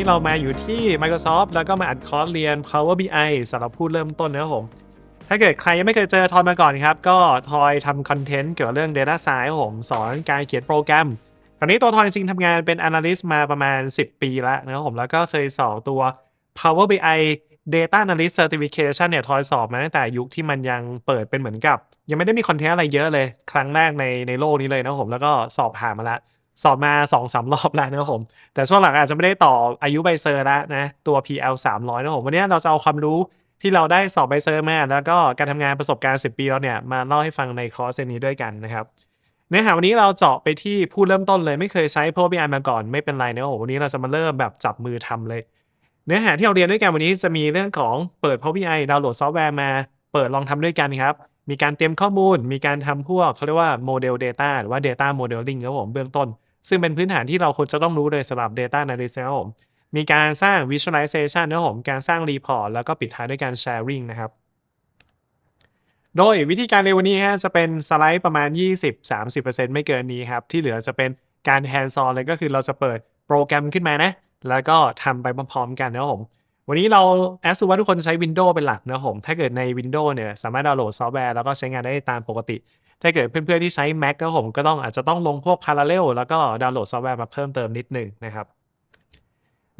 นี้เรามาอยู่ที่ Microsoft แล้วก็มาอัดคอร์สเรียน Power BI สำหรับผู้เริ่มต้นนะครับผม ถ้าเกิดใครยังไม่เคยเจอทอยมาก่อนครับ ก็ทอยทำคอนเทนต์เกี่ยวกับเรื่อง Data Science ผม สอนการเขียนโปรแกรมตอนนี้ตัวทอยจริงๆทำงานเป็น Analyst มาประมาณ 10 ปีแล้วนะครับผมแล้วก็เคยสอบตัว Power BI Data Analyst Certification เนี่ยทอยสอบมาตั้งแต่ยุคที่มันยังเปิดเป็นเหมือนกับ ยังไม่ได้มีคอนเทนต์อะไรเยอะเลย ครั้งแรกในในโลกนี้เลยนะครับผมแล้วก็สอบผ่านมาแล้ว สอบมา2อสรอบแล้วนะครับผม แต่ช่วงหลังอาจจะไม่ได้ต่ออายุใบเซอร์แล้วนะตัว PL 300นะครับผมวันนี้เราจะเอาความรู้ที่เราได้สอบใบเซอร์มา แล้วก็การทำงานประสบการณ์ 10 ปีแล้วเนี่ยมาเล่าให้ฟังในคอร์สนี้ด้วยกันนะครับเนื้อหาวันนี้เราเจาะไปที่ผู้เริ่มต้นเลยไม่เคยใช้ Power BI มาก่อนไม่เป็นไรนะครับผมวันนี้เราจะมาเริ่มแบบจับมือทำเลย เนื้อหาที่เราเรียนด้วยกันวันนี้จะมีเรื่องของเปิด Power BI ดาวน์โหลดซอฟต์แวร์มา เปิดลองทำด้วยกันครับมีการเตรียมข้อมูล มีการทำพวกเขาเรียกว่าโมเดล Data หรือว่า Data Modeling ครับผมเบื้องต้น ซึ่งเป็นพื้นฐานที่เราควรจะต้องรู้เลยสำหรับ Data Analysis นะครับผมมีการสร้าง Visualization นะครับผมการสร้าง Report แล้วก็ปิดท้ายด้วยการ Sharing นะครับโดยวิธีการเรียนวันนี้ฮะจะเป็นสไลด์ประมาณ 20-30%ไม่เกินนี้ครับ ที่เหลือจะเป็นการ hands on เลยก็คือเราจะเปิดโปรแกรมขึ้นมานะ แล้วก็ทำไปพร้อมๆกันนะครับผม วันนี้เราแอสซูว่าทุกคนใช้ Windows เป็นหลักนะครับผม ถ้าเกิดใน Windows เนี่ยสามารถดาวน์โหลดซอฟต์แวร์แล้วก็ใช้งานได้ตามปกติ ถ้าเกิดเพื่อนๆที่ใช้ Mac นะครับผมก็ต้องอาจจะต้องลงพวก Parallel แล้วก็ดาวน์โหลดซอฟต์แวร์มาเพิ่มเติมนิดหนึ่งนะครับ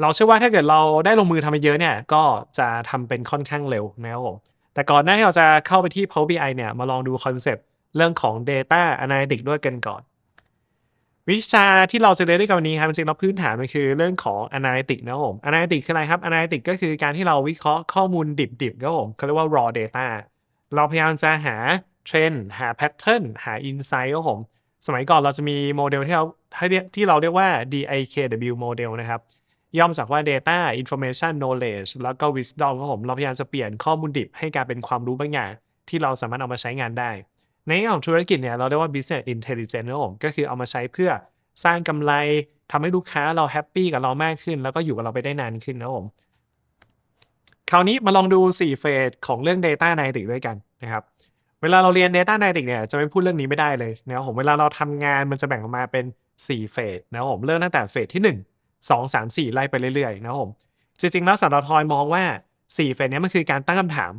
เราเชื่อว่าถ้าเกิดเราได้ลงมือทำมาเยอะเนี่ย ก็จะทำเป็นค่อนข้างเร็วนะครับผมแต่ก่อนหน้าที่เราจะเข้าไปที่ Power BI เนี่ยมาลองดูคอนเซปต์เรื่องของ Data Analytics ด้วยกันก่อน วิชาที่เราจะเรียนด้วยกันวันนี้ครับจริงๆแล้วพื้นฐานมันคือเรื่องของ Analytics นะครับผม Analytics คืออะไรครับ Analytics ก็คือการที่เราวิเคราะห์ข้อมูลดิบๆครับผมเขาเรียกว่า raw data เราพยายามจะหา เทรนด์หาแพทเทิร์นหา insight ครับผม สมัยก่อนเราจะมีโมเดลที่เราให้เรียกที่เราเรียกว่า DIKW model นะครับย่อมจากว่า Data Information Knowledge แล้วก็ Wisdom ครับผมเราพยายามจะเปลี่ยนข้อมูลดิบให้กลายเป็นความรู้บางอย่างที่เราสามารถเอามาใช้งานได้ ในแง่ของธุรกิจเนี่ยเราเรียกว่า Business Intelligence ครับผมก็คือเอามาใช้เพื่อสร้างกำไรทำให้ลูกค้าเราแฮปปี้กับเรามากขึ้น แล้วก็อยู่กับเราไปได้นานขึ้นนะครับผมคราวนี้มาลองดู 4 เฟสของเรื่อง Data Analytics ด้วยกันนะครับ เวลาเราเรียน Data Analytics เนี่ยจะไม่พูดเรื่องนี้ไม่ได้เลยนะครับผมเวลาเราทำงานมันจะแบ่งออกมาเป็น 4 เฟสนะครับผมเริ่มตั้งแต่เฟสที่ 1 2 3 4 ไล่ไปเรื่อยๆนะครับผมจริงๆแล้วสำหรับทอยมองว่า 4 เฟสเนี้ยมันคือการตั้งคำถาม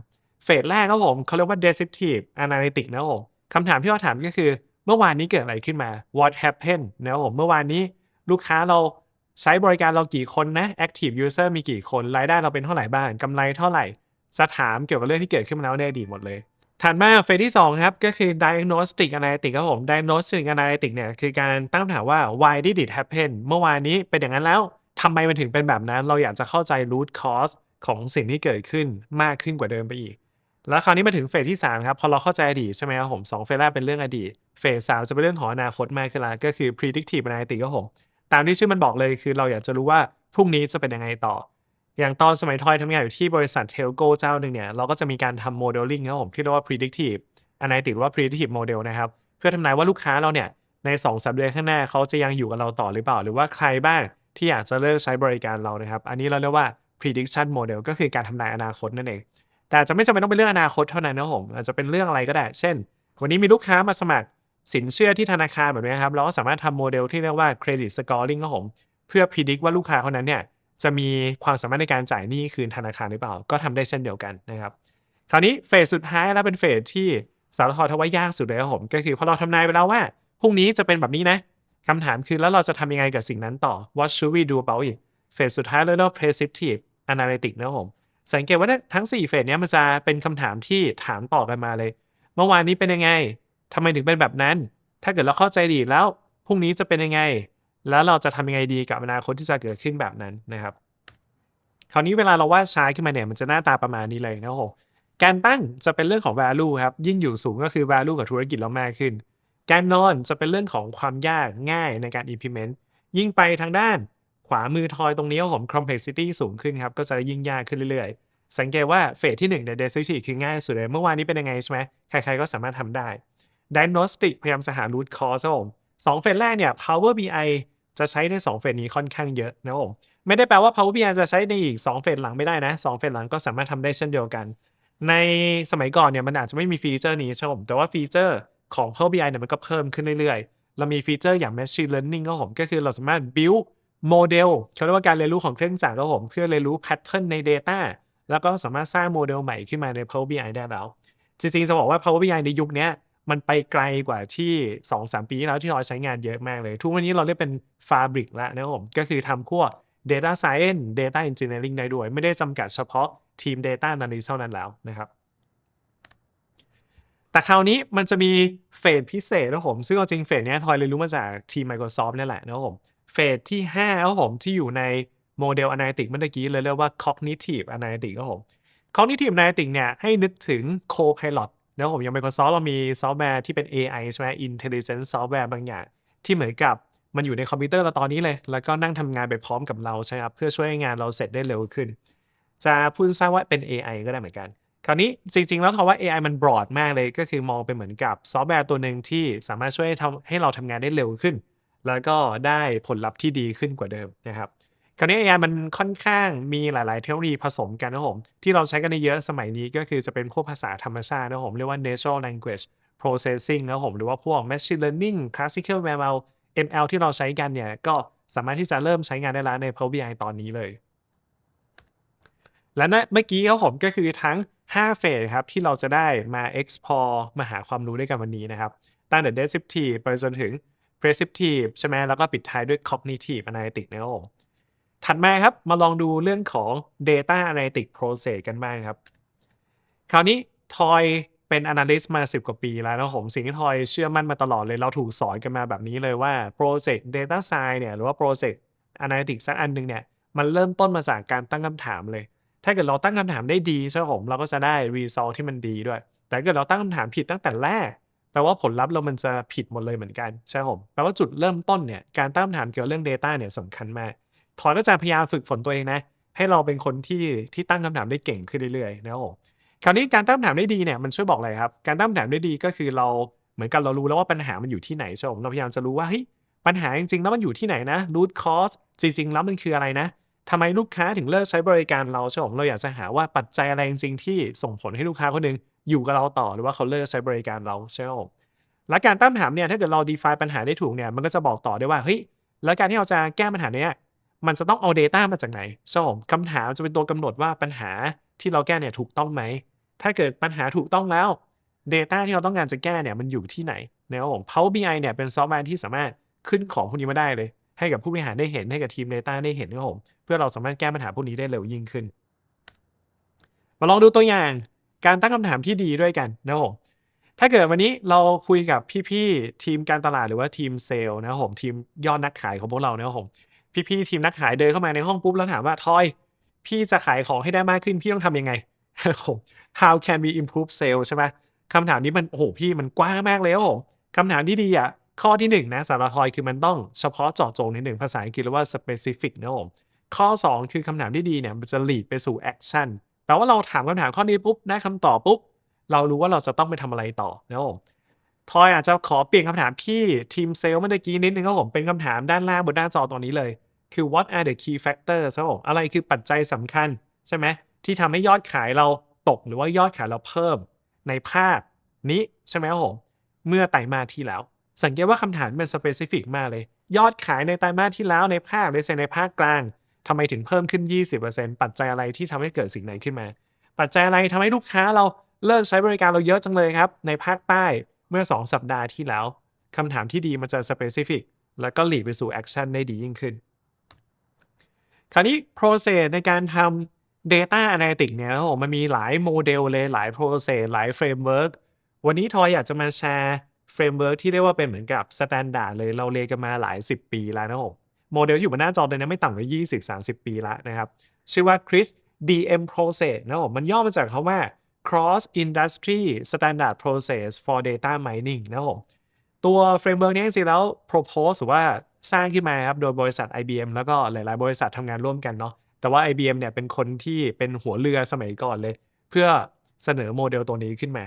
เฟสแรกครับผมเขาเรียกว่า descriptive analytics นะครับผมคำถามที่เราถามก็คือเมื่อวานนี้เกิดอะไรขึ้นมา what happened นะครับผมเมื่อวานนี้ลูกค้าเราใช้บริการเรากี่คนนะ active user มีกี่คนรายได้เราเป็นเท่าไหร่บ้างกำไรเท่าไหร่จะถามเกี่ยวกับเรื่องที่เกิดขึ้นมาแล้วในอดีตหมดเลย ถัดมาเฟสที่ 2 ครับ ก็คือ diagnostic analytic ครับผม diagnostic analytic เนี่ยคือการตั้งคำถามว่า why did it happen เมื่อวานนี้เป็นอย่างนั้นแล้วทำไมมันถึงเป็นแบบนั้น เราอยากจะเข้าใจ root cause ของสิ่งที่เกิดขึ้นมากขึ้นกว่าเดิมไปอีก แล้วคราวนี้มาถึงเฟสที่ 3 ครับ พอเราเข้าใจอดีตใช่ไหมครับผมสองเฟสแรกเป็นเรื่องอดีต เฟสสามจะเป็นเรื่องของอนาคตมากขึ้นล้วก็คือ predictive analytic ครับผม ตามที่ชื่อมันบอกเลยคือเราอยากจะรู้ว่าพรุ่งนี้จะเป็นยังไงต่อ อย่างตอนสมัยทอยทำงานอยู่ที่บริษัทเทลโกเจ้าหนึ่งเนี่ยเราก็จะมีการทำโมเดลลิ่งครับผมที่เรียกว่า predictive analytics หรือว่า predictive model นะครับ เพื่อทำนายว่าลูกค้าเราเนี่ยใน2อสเดือนข้างหน้าเขาจะยังอยู่กับเราต่อหรือเปล่า หรือว่าใครบ้างที่อยากจะเลิกใช้บริการเรานะครับ อันนี้เราเรียกว่า prediction model ก็คือการทำนายอนาคตนั่นเอง แต่จะไม่จำเป็นต้องเป็นเรื่องอนาคตเท่านั้นนะผมอาจจะเป็นเรื่องอะไรก็ได้ เช่น วันนี้มีลูกค้ามาสมัครสินเชื่อที่ธนาคารแบบนี้ครับเราก็สามารถทำโมเดลที่เรียกว่า credit scoring ครับผมเพื่อ predict ว่าลูกค้าคนนั้นเนี่ย จะมีความสามารถในการจ่ายหนี้คืนธนาคารหรือเปล่า ก็ทำได้เช่นเดียวกันนะครับคราวนี้เฟสสุดท้ายแล้วเป็นเฟสที่สารทอทว่ายากสุดเลยครับผมก็คือพอเราทำนายไปแล้วว่าพรุ่งนี้จะเป็นแบบนี้นะคำถามคือแล้วเราจะทำยังไงกับสิ่งนั้นต่อ what should we do about it เฟสสุดท้ายเรียกว่า predictive analytics นะครับผมสังเกตว่าทั้ง 4 เฟสเนี้ยมันจะเป็นคำถามที่ถามต่อกันมาเลย เมื่อวานนี้เป็นยังไงทำไมถึงเป็นแบบนั้น ถ้าเกิดเราเข้าใจดีแล้วพรุ่งนี้จะเป็นยังไง แล้วเราจะทำยังไงดีกับอนาคตที่จะเกิดขึ้นแบบนั้นนะครับ คราวนี้เวลาเราวาดชาร์ตขึ้นมาเนี่ยมันจะหน้าตาประมาณนี้เลยนะครับการตั้งจะเป็นเรื่องของ value ครับ ยิ่งอยู่สูงก็คือ value กับธุรกิจเรามากขึ้น การนอนจะเป็นเรื่องของความยากง่ายในการ implement ยิ่งไปทางด้านขวามือทอยตรงนี้ครับผม complexity สูงขึ้นครับ ก็จะยิ่งยากขึ้นเรื่อยๆ สังเกตว่าเฟสที่1นี่ย descriptive คือง่ายสุดเลย เมื่อวานนี้เป็นยังไงใช่ไหมใครๆก็สามารถทำได้ diagnostic พยายามจะหา root cause ครับผม สองเฟสแรกเนี่ย Power BI จะใช้ใน 2 เฟสนี้ค่อนข้างเยอะนะครับผมไม่ได้แปลว่า Power BI จะใช้ในอีก 2 เฟสหลังไม่ได้นะ 2 เฟสหลังก็สามารถทำได้เช่นเดียวกัน ในสมัยก่อนเนี่ยมันอาจจะไม่มีฟีเจอร์นี้ใช่ไหมผมแต่ว่าฟีเจอร์ของ Power BI เนี่ยมันก็เพิ่มขึ้นเรื่อยๆ เรามีฟีเจอร์อย่าง Machine Learning ก็ผมก็คือเราสามารถ build โมเดลเขาเรียกว่าการเรียนรู้ของเครื่องจักรครับผมเพื่อเรียนรู้แพทเทิร์นใน Data แล้วก็สามารถสร้างโมเดลใหม่ขึ้นมาใน Power BI ได้แล้ว จริงๆจะบอกว่า Power BI ในยุคนี้ มันไปไกลกว่าที่2-3ปีที่แล้วที่เราใช้งานเยอะมากเลย ทุกวันนี้เราเรียกเป็น Fabric แล้วนะครับผมก็คือทำพวก Data Science Data Engineering ได้ด้วย ไม่ได้จำกัดเฉพาะทีม Data Analyst เท่านั้นแล้วนะครับ แต่คราวนี้มันจะมีเฟสพิเศษนะครับผมซึ่งเอาจริงเฟสเนี้ยทอยเรียรู้มาจากทีม Microsoft นี่แหละนะครับผมเฟสที่5ครับผมที่อยู่ในโมเดล Analytics เมื่อกี้เลยเรียกว่า Cognitive Analytics ครับผม Cognitive Analytics เนี่ยให้นึกถึง Copilot นะครับผมย่าง Microsoft เรามีซอฟต์แวร์ที่เป็น AI ใช่ไหม Intelligent Software บางอย่าง ที่เหมือนกับมันอยู่ในคอมพิวเตอร์เราตอนนี้เลย แล้วก็นั่งทำงานไปพร้อมกับเราใช่ไหมครับเพื่อช่วยงานเราเสร็จได้เร็วขึ้น จะพูดสั้นว่าเป็น AI ก็ได้เหมือนกัน คราวนี้จริง ๆ แล้วคำว่า AI มัน broad มากเลย ก็คือมองเป็นเหมือนกับซอฟต์แวร์ตัวหนึ่งที่สามารถช่วยทำให้เราทำงานได้เร็วขึ้น แล้วก็ได้ผลลัพธ์ที่ดีขึ้นกว่าเดิมนะครับ คราวนี้ AI มันค่อนข้างมีหลาย ๆ เทคโนโลยีผสมกันนะครับผมที่เราใช้กันได้เยอะสมัยนี้ก็คือจะเป็นพวกภาษาธรรมชาตินะครับผมเรียกว่า natural language processing นะครับผมหรือว่าพวก machine learning classical ML ML ที่เราใช้กันเนี่ยก็สามารถที่จะเริ่มใช้งานได้แล้วใน Power BI ตอนนี้เลย และนะเมื่อกี้ครับผมก็คือทั้ง5เฟสครับที่เราจะได้มา explore มาหาความรู้ด้วยกันวันนี้นะครับตั้งแต่ descriptive ไปจนถึง prescriptive ใช่ไหมแล้วก็ปิดท้ายด้วย cognitive analytics นะครับผม ถัดมาครับมาลองดูเรื่องของ data analytics process กันบ้างครับ คราวนี้ทอยเป็น analyst มา 10 กว่าปีแล้วนะผมสิ่งที่ทอยเชื่อมั่นมาตลอดเลยเราถูกสอนกันมาแบบนี้เลยว่า project data science เนี่ยหรือว่า project analytics สักอันหนึ่งเนี่ยมันเริ่มต้นมาจากการตั้งคำถามเลย ถ้าเกิดเราตั้งคำถามได้ดีใช่ไหมผมเราก็จะได้ result ที่มันดีด้วย แต่ถ้าเกิดเราตั้งคำถามผิดตั้งแต่แรกแปลว่าผลลัพธ์เรามันจะผิดหมดเลยเหมือนกันใช่ไหมผมแปลว่าจุดเริ่มต้นเนี่ยการตั้งคำถามเกี่ยวกับเรื่อง data เนี่ยสำคัญมาก ทอยก็จะพยายามฝึกฝนตัวเองนะ ให้เราเป็นคนที่ที่ตั้งคำถามได้เก่งขึ้นเรื่อยๆนะครับผมคราวนี้การตั้งคำถามได้ดีเนี่ยมันช่วยบอกอะไรครับ การตั้งคำถามได้ดีก็คือเราเหมือนกับเรารู้แล้วว่าปัญหามันอยู่ที่ไหนใช่ไหมเราพยายามจะรู้ว่าเฮ้ยปัญหาจริงๆแล้วมันอยู่ที่ไหนนะ root cause จริงๆแล้วมันคืออะไรนะทำไมลูกค้าถึงเลิกใช้บริการเราใช่ไหมเราอยากจะหาว่าปัจจัยอะไรจริงๆที่ส่งผลให้ลูกค้าคนหนึงอยู่กับเราต่อหรือว่าเขาเลิกใช้บริการเราใช่ไหมผมและการตั้งคำถามเนี่ยถ้าเกิดเรา define ปัญหาได้ถูกเนี่ยมันก็จะบอกต่อได้ว่าเฮ้ยแล้วการที่เราจะแก้ปัญหาเนี้ย มันจะต้องเอา Data มาจากไหนใช่ไหมผมคำถามจะเป็นตัวกำหนดว่าปัญหาที่เราแก้เนี่ยถูกต้องไหม ถ้าเกิดปัญหาถูกต้องแล้ว Data ที่เราต้องการจะแก้เนี่ยมันอยู่ที่ไหนนะครับผม Power BI เนี่ยเป็นซอฟต์แวร์ที่สามารถขึ้นของพวกนี้มาได้เลย ให้กับผู้บริหารได้เห็นให้กับทีม Data ได้เห็นนะครับผมเพื่อเราสามารถแก้ปัญหาพวกนี้ได้เร็วยิ่งขึ้น มาลองดูตัวอย่าง การตั้งคำถามที่ดีด้วยกันนะครับผมถ้าเกิดวันนี้เราคุยกับพี่ๆทีมการตลาดหรือว่าทีมเซลล์นะครับผมทีมยอดนักขายของพวกเรานะครับผม พี่ๆทีมนักขายเดินเข้ามาในห้องปุ๊บแล้วถามว่าทอยพี่จะขายของให้ได้มากขึ้นพี่ต้องทำยังไงผม How can we improve sales ใช่ไหมคำถามนี้มันโอ้โหพี่มันกว้างมากเลยครับผมคำถามที่ดีอะข้อที่หนึ่งนะสำหรับทอยคือมันต้องเฉพาะเจาะจงในหนึ่งภาษาอังกฤษเรียกว่า specific นะผมข้อ 2 คือคำถามที่ดีเนี่ยมันจะ lead ไปสู่ action แปลว่าเราถามคำถามข้อนี้ปุ๊บได้คำตอบปุ๊บ เรารู้ว่าเราจะต้องไปทำอะไรต่อนะผม ทอยอาจจะขอเปลี่ยนคำถามพี่ทีมเซลล์เมื่อกี้นิดนึงครับผมเป็นคำถามด้านล่างบนหน้าจอตอนนี้เลย คือ what are the key factors ครับผมอะไรคือปัจจัยสำคัญ ใช่ไหมที่ทำให้ยอดขายเราตกหรือว่ายอดขายเราเพิ่มในภาคนี้ใช่ไหมครับผมเมื่อไตรมาสที่แล้ว สังเกตว่าคำถามเป็น specific มากเลย ยอดขายในไตรมาสที่แล้วในภาคในเซในภาคกลางทำไมถึงเพิ่มขึ้น 20%ปัจจัยอะไรที่ทำให้เกิดสิ่งไหนขึ้นมา ปัจจัยอะไรทำให้ลูกค้าเราเลิกใช้บริการเราเยอะจังเลยครับ ในภาคใต้ เมื่อ 2 สัปดาห์ที่แล้วคำถามที่ดีมันจะ specific แล้วก็ lead ไปสู่ action ได้ดียิ่งขึ้น คราวนี้ process ในการทำ data analytics เนี่ยนะครับผมมันมีหลายโมเดลเลยหลาย process หลาย framework วันนี้ทอยอยากจะมาแชร์ framework ที่เรียกว่าเป็นเหมือนกับ standard เลยเราเรียนกันมาหลาย 10 ปีแล้วนะครับผมโมเดลอยู่บนหน้าจอเลยนะไม่ต่ำกว่า 20-30 ปีแล้วนะครับ ชื่อว่า chris DM process นะครับผมมันย่อมาจากคำว่า cross industry standard process for data mining นะครับผมตัว framework นี้จริงๆแล้ว propose หรือว่าสร้างขึ้นมาครับโดยบริษัท IBM แล้วก็หลายๆ บริษัททำงานร่วมกันเนาะแต่ว่า IBM เนี่ยเป็นคนที่เป็นหัวเรือสมัยก่อนเลย เพื่อเสนอโมเดลตัวนี้ขึ้นมา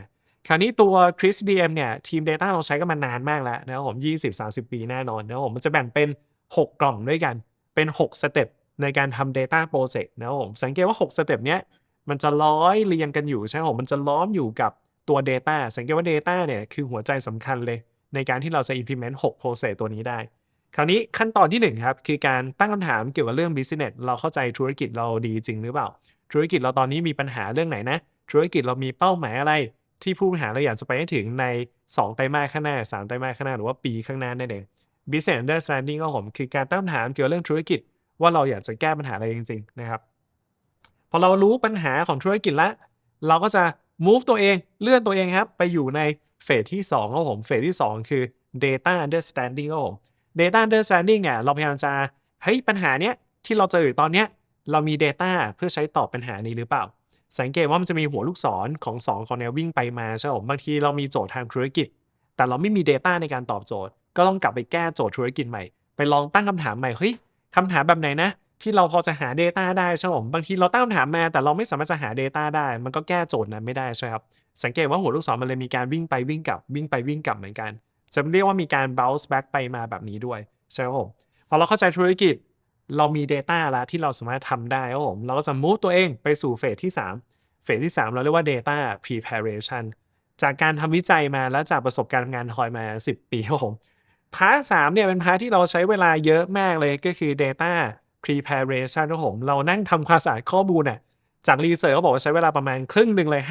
คราวนี้ตัว Chris DM เนี่ยทีม Data เราใช้กันมานานมากแล้วนะครับผม 20-30 ปีแน่นอนนะครับผมมันจะแบ่งเป็น 6 กล่องด้วยกันเป็น 6 สเต็ปในการทำ Data Project นะครับผมสังเกตว่า 6 สเต็ปเนี้ย มันจะร้อยเรียงกันอยู่ใช่ไหมผมมันจะล้อมอยู่กับตัว Data สังเกตว่า Data เนี่ยคือหัวใจสำคัญเลย ในการที่เราจะ implement 6 process ตัวนี้ได้ คราวนี้ขั้นตอนที่1ครับคือการตั้งคำถามเกี่ยวกับเรื่อง business เราเข้าใจธุรกิจเราดีจริงหรือเปล่า ธุรกิจเราตอนนี้มีปัญหาเรื่องไหนนะ ธุรกิจเรามีเป้าหมายอะไร ที่ผู้บริหารเราอยากจะไปให้ถึงใน 2 ไตรมาสข้างหน้า 3 ไตรมาสข้างหน้าหรือว่าปีข้างหน้านั่นเอง business understanding ก็ผมคือการตั้งคำถามเกี่ยวกับเรื่องธุรกิจ ว่าเราอยากจะแก้ปัญหาอะไรจริงๆนะครับ อเรารู้ปัญหาของธุรกิจแล้วเราก็จะ move ตัวเองเลื่อนตัวเองครับ ไปอยู่ในเฟสที่2ครับผมเฟสที่ 2 คือ data understanding ครับผม data understanding เนี่ยเราพยายามจะเฮ้ยปัญหาเนี้ยที่เราเจออยู่ตอนเนี้ยเรามี data เพื่อใช้ตอบปัญหานี้หรือเปล่า สังเกตว่ามันจะมีหัวลูกศรของ2คนเนี่ยวิ่งไปมาใช่ไหมผมบางทีเรามีโจทย์ทางธุรกิจ แต่เราไม่มี data ในการตอบโจทย์ ก็ต้องกลับไปแก้โจทย์ธุรกิจใหม่ ไปลองตั้งคำถามใหม่เฮ้ยคำถามแบบไหนนะ ที่เราพอจะหา Data ได้ใช่ไหมผมบางทีเราตั้งคำถามมา แต่เราไม่สามารถจะหา Data ได้ มันก็แก้โจทย์นั้นไม่ได้ใช่ไหมครับ สังเกตว่าหัวลูกศรมันเลยมีการวิ่งไปวิ่งกลับวิ่งไปวิ่งกลับเหมือนกัน จะเรียกว่ามีการ bounce back ไปมาแบบนี้ด้วยใช่ไหมผมพอเราเข้าใจธุรกิจเรามี Data แล้วที่เราสามารถทำได้ครับผมเราก็จะ move ตัวเองไปสู่เฟสที่ 3 เฟสที่ 3 เราเรียกว่า data preparation จากการทำวิจัยมาและจากประสบการณ์ทำงานทอยมา 10 ปีครับผมพาร์ทสามเนี่ยเป็นพาร์ทที่เราใช้เวลาเยอะมากเลยก็คือ data preparation ครับผมเรานั่งทำความสะอาดข้อมูลน่ะจากรีเสิร์ชเขาบอกว่าใช้เวลาประมาณครึ่งหนึ่งเลย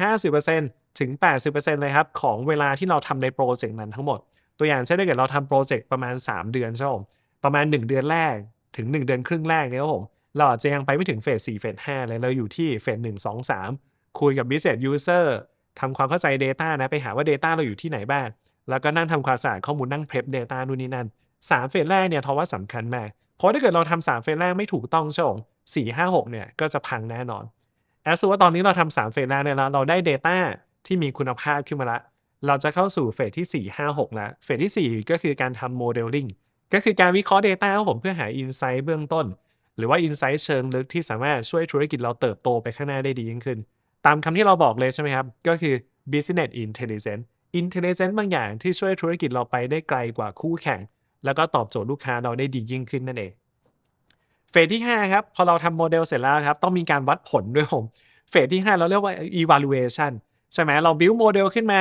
50%ถึง 80%เลยครับ ของเวลาที่เราทำในโปรเจกต์นั้นทั้งหมด ตัวอย่างเช่นถ้าเกิดเราทำโปรเจกต์ประมาณ 3 เดือนใช่ไหมประมาณ 1 เดือนแรกถึง 1 เดือนครึ่งแรกเนี่ยครับผมเราอาจจะยังไปไม่ถึงเฟส4เฟส5เลยเราอยู่ที่เฟส1 2 3 คุยกับ business user ทำความเข้าใจ Data นะไปหาว่า Data เราอยู่ที่ไหนบ้างแล้วก็นั่งทำความสะอาดข้อมูลนั่ง prep Data นู่นนี่นั่นสามเฟสแรกเนี่ยทว่าสำคัญมาก เพราะถ้าเกิดเราทำสามเฟสแรกไม่ถูกต้องใช่ไหมสี่ห้าหกเนี่ยก็จะพังแน่นอนแอสซูว่าตอนนี้เราทำสามเฟสแรกเนี่ยแล้วเราได้ Data ที่มีคุณภาพขึ้นมาละ เราจะเข้าสู่เฟสที่4 5 6แล้วเฟสที่ 4 ก็คือการทำโมเดลลิ่งก็คือการวิเคราะห์ Data ของผมเพื่อหา Insight เบื้องต้น หรือว่า Insight เชิงลึกที่สามารถช่วยธุรกิจเราเติบโตไปข้างหน้าได้ดียิ่งขึ้น ตามคำที่เราบอกเลยใช่ไหมครับ ก็คือ business intelligence intelligence บางอย่างที่ช่วยธุรกิจเราไปได้ไกลกว่าคู่แข่ง แล้วก็ตอบโจทย์ลูกค้าเราได้ดียิ่งขึ้นนั่นเอง เฟสที่ 5 ครับ พอเราทำโมเดลเสร็จแล้วครับ ต้องมีการวัดผลด้วยผม เฟสที่ 5 เราเรียกว่า evaluation ใช่ไหมเรา build โมเดลขึ้นมา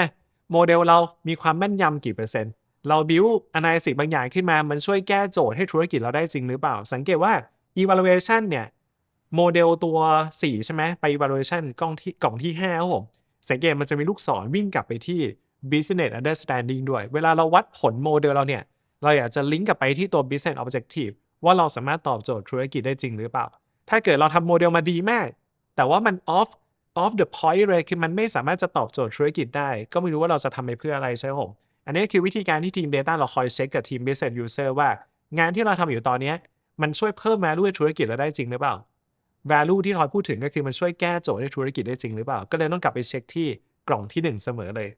โมเดลเรามีความแม่นยำกี่เปอร์เซ็นต์ เรา build analysis บางอย่างขึ้นมา มันช่วยแก้โจทย์ให้ธุรกิจเราได้จริงหรือเปล่า สังเกตว่า evaluation เนี่ยโมเดลตัว 4 ใช่ไหมไป evaluation กล่องที่กล่องที่5ครับผมสังเกตมันจะมีลูกศรวิ่งกลับไปที่ business understanding ด้วย เวลาเราวัดผลโมเดลเราเนี่ย เราอยากจะลิงก์กลับไปที่ตัว business objective ว่าเราสามารถตอบโจทย์ธุรกิจได้จริงหรือเปล่า ถ้าเกิดเราทำโมเดลมาดีมาก แต่ว่ามัน off off the point เลยคือมันไม่สามารถจะตอบโจทย์ธุรกิจได้ ก็ไม่รู้ว่าเราจะทำไปเพื่ออะไรใช่ไหมผมอันนี้คือวิธีการที่ทีม Data เราคอยเช็คกับทีม business user ว่า งานที่เราทำอยู่ตอนนี้มันช่วยเพิ่ม value ธุรกิจเราได้จริงหรือเปล่า value ที่ทอยพูดถึงก็คือมันช่วยแก้โจทย์ให้ธุรกิจได้จริงหรือเปล่า ก็เลยต้องกลับไปเช็คที่กล่องที่ 1 เสมอเลย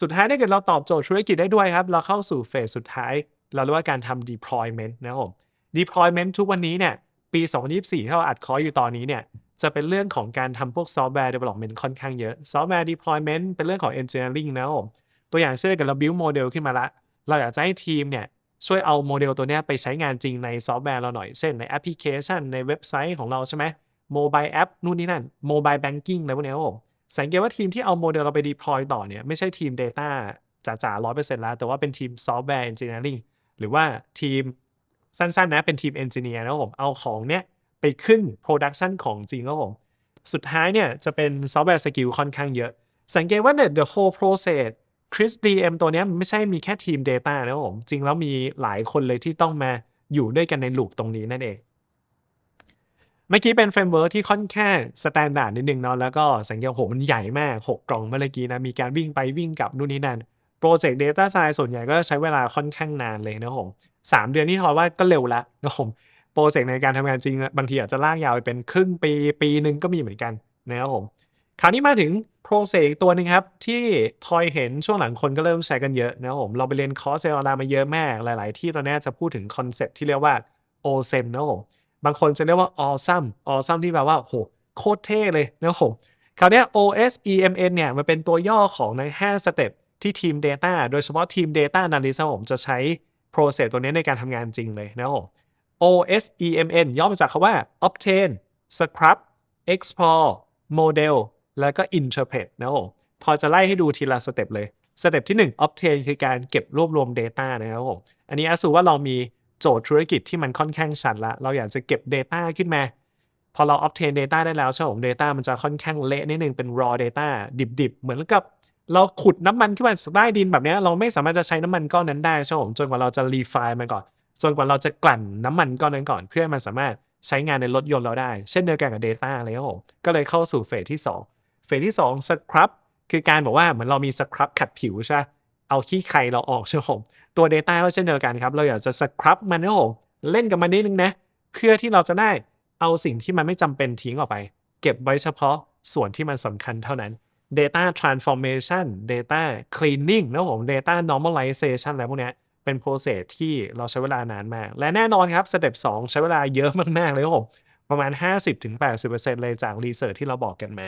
สุดท้ายถ้าเกิดเราตอบโจทย์ธุรกิจได้ด้วยครับ เราเข้าสู่เฟสสุดท้าย เราเรียกว่าการทำ deployment นะครับผม deployment ทุกวันนี้เนี่ยปี 2024ที่เราอัดคอร์สอยู่ตอนนี้เนี่ยจะเป็นเรื่องของการทำพวก software development ค่อนข้างเยอะ software deployment เป็นเรื่องของ engineering นะครับผม ตัวอย่างเช่นกันเรา build โมเดลขึ้นมาละ เราอยากจะให้ทีมเนี่ยช่วยเอาโมเดลตัวนี้ไปใช้งานจริงในซอฟต์แวร์เราหน่อย เช่นในแอปพลิเคชัน ในเว็บไซต์ของเราใช่ไหมโมบายแอปนู่นนี่นั่นโมบายแบงกิ้งอะไรพวกนี้ครับผมสังเกตว่าทีมที่เอาโมเดลเราไป deploy ต่อเนี่ยไม่ใช่ทีม Data จ๋าๆร้อยเปอร์เซ็นต์แล้ว แต่ว่าเป็นทีม Software Engineering หรือว่าทีมสั้นๆนะเป็นทีม Engineer นะครับผมเอาของเนี้ยไปขึ้น Production ของจริงครับผมสุดท้ายเนี่ยจะเป็น Software Skill ค่อนข้างเยอะ สังเกตว่าเนี่ย the whole process Chris DM ตัวเนี้ยไม่ใช่มีแค่ทีม Data นะครับผม จริงแล้วมีหลายคนเลยที่ต้องมาอยู่ด้วยกันในลูปตรงนี้นั่นเอง เมื่อกี้เป็นเฟรมเวิร์ที่ค่อนข้างสแตนดาร์ดนิดนึงเนาะแล้วก็สังเกตโหมันใหญ่มาก 6 กล่องเมื่อกี้นะ มีการวิ่งไปวิ่งกลับนู่นนี่นั่น โปรเจกต์ Data Science ส่วนใหญ่ก็ใช้เวลาค่อนข้างนานเลยนะครับผมสามเดือนที่ทอยว่าก็เร็วล้วนะครับผมโปรเจกต์ในการทำงานจริงบางทีอาจจะลากยาวไปเป็นครึ่งปีปีหนึ่งก็มีเหมือนกันนะครับผมคราวนี้มาถึงโปรเซสตัวหนึ่งครับ ที่ทอยเห็นช่วงหลังคนก็เริ่มใช้กันเยอะนะครับผมเราไปเรียนคอร์สเซลล์ออนไลน์มาเยอะมาก หลาย ๆ ที่ตอนนี้จะพูดถึงคอนเซปต์ที่เรียกว่า OSEM นะครับผมบางคนจะเรียกว่า Awesome Awesome ที่แปลว่าโหโคตรเท่เลยนะครับผมคราวนี้ OSEMN เนี่ยมันเป็นตัวย่อของใน5สเต็ป ที่ทีม Data โดยเฉพาะทีม Data Analyst ผมจะใช้ process ตัวนี้ในการทำงานจริงเลยนะครับผม OSEMN ย่อมาจากคำว่า obtain scrub explore model แล้วก็ interpret นะครับผมพอจะไล่ให้ดูทีละสเต็ปเลยสเต็ปที่ 1 obtain คือการเก็บรวบรวม Data นะครับผมอันนี้อสูว่าเรามีโจทย์ธุรกิจที่มันค่อนข้างชัดละ เราอยากจะเก็บ Data ขึ้นมา พอเรา obtain data ได้แล้วใช่ไหมผม data มันจะค่อนข้างเละนิดนึงเป็น raw data ดิบๆ เหมือนกับ เราขุดน้ำมันขึ้นมาจากใต้ดินแบบนี้เราไม่สามารถจะใช้น้ำมันก้อนนั้นได้ใช่ไหมผมจนกว่าเราจะ refine มันก่อน จนกว่าเราจะกลั่นน้ำมันก้อนนั้นก่อน เพื่อให้มันสามารถใช้งานในรถยนต์เราได้ เช่นเดียวกันกับ data เลยครับผมก็เลยเข้าสู่เฟสที่ 2 เฟสที่2 scrub คือการบอกว่าเหมือนเรามี scrub ขัดผิวใช่ไหมเอาขี้ไครเราออกใช่ไหมผมตัว data ก็เช่นเดียวกันครับ เราอยากจะ scrub มันนะครับผมเล่นกับมันนิดนึงนะ เพื่อที่เราจะได้เอาสิ่งที่มันไม่จำเป็นทิ้งออกไป เก็บไว้เฉพาะส่วนที่มันสำคัญเท่านั้น Data Transformation Data Cleaning นะครับผม Data Normalization อะไรพวกเนี้ยเป็น process ที่เราใช้เวลานานมาก และแน่นอนครับสเต็ป2ใช้เวลาเยอะมากๆเลยครับผมประมาณ 50-80%เลยจากรีเสิร์ชที่เราบอกกันมา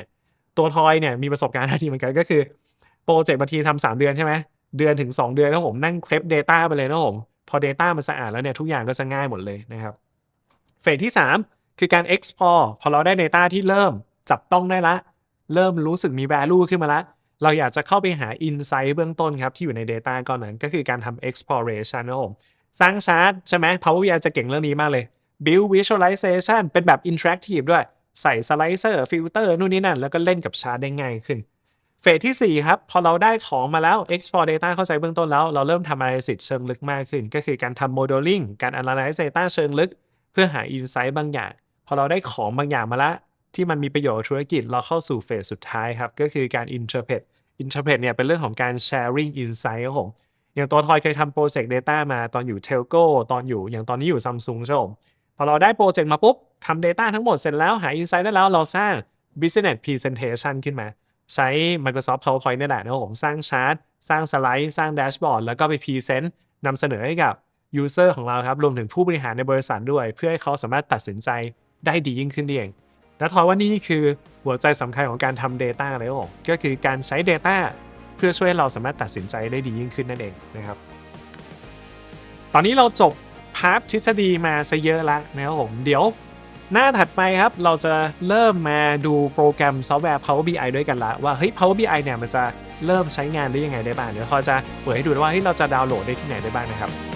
ตัวทอยเนี่ยมีประสบการณ์ด้านนี้เหมือนกันก็คือโปรเจกต์บางทีทำสามเดือนใช่ไหมเดือนถึง 2 เดือนแล้วผมนั่งเคลป Data ไปเลยนะผม พอ Data มันสะอาดแล้วเนี่ยทุกอย่างก็จะง่ายหมดเลยนะครับเฟสที่ 3 คือการ export พอเราได้ Data ที่เริ่มจับต้องได้ละ เริ่มรู้สึกมี value ขึ้นมาละเราอยากจะเข้าไปหา insight เบื้องต้นครับ ที่อยู่ใน Data ก้อนนั้นก็คือการทำ exploration นะครับผมสร้างชาร์ตใช่ไหม Power BI จะเก่งเรื่องนี้มากเลย build visualization เป็นแบบ interactive ด้วยใส่สไลเซอร์ฟิลเตอร์นู่นนี่นั่น แล้วก็เล่นกับชาร์ตได้ง่ายขึ้นเฟสที่ 4 ครับ พอเราได้ของมาแล้ว export data เข้าใจเบื้องต้นแล้ว เราเริ่มทำ analysis เชิงลึกมากขึ้น ก็คือการทำ modeling การ analyze data เชิงลึก เพื่อหา insight บางอย่าง พอเราได้ของบางอย่างมาแล้ว ที่มันมีประโยชน์ธุรกิจเราเข้าสู่เฟสสุดท้ายครับ ก็คือการ interpret interpret เนี่ยเป็นเรื่องของการ sharing insight ครับผมอย่างตัวทอยเคยทำโปรเจกต์ Data มาตอนอยู่ Telco ตอนอยู่อย่างตอนนี้อยู่ Samsung ใช่ไหมผมพอเราได้โปรเจกต์มาปุ๊บทำ Data ทั้งหมดเสร็จแล้วหา Insight ได้แล้วเราสร้าง Business Presentation ขึ้นมา ใช้ Microsoft PowerPoint นี่แหละนะครับผมสร้างชาร์ตสร้างสไลด์ สร้างแดชบอร์ดแล้วก็ไปพรีเซนต์นำเสนอให้กับ User ของเราครับ รวมถึงผู้บริหารในบริษัทด้วย เพื่อให้เขาสามารถตัดสินใจได้ดียิ่งขึ้นเอง และทอยว่านี่คือหัวใจสำคัญของการทำ Data เลยครับผมก็คือการใช้ Data เพื่อช่วยเราสามารถตัดสินใจได้ดียิ่งขึ้นนั่นเองนะครับ ตอนนี้เราจบพาร์ททฤษฎีมาซะเยอะแล้วนะครับผมเดี๋ยวหน้าถัดไปครับเราจะเริ่มมาดูโปรแกรมซอฟต์แวร์ Power BI ด้วยกันละว่าเฮ้ย Power BI เนี่ยมันจะเริ่มใช้งานได้ยังไงได้บ้างเดี๋ยวทอยจะเปิดให้ดูว่าเฮ้ยเราจะดาวน์โหลดได้ที่ไหนได้บ้างนะครับ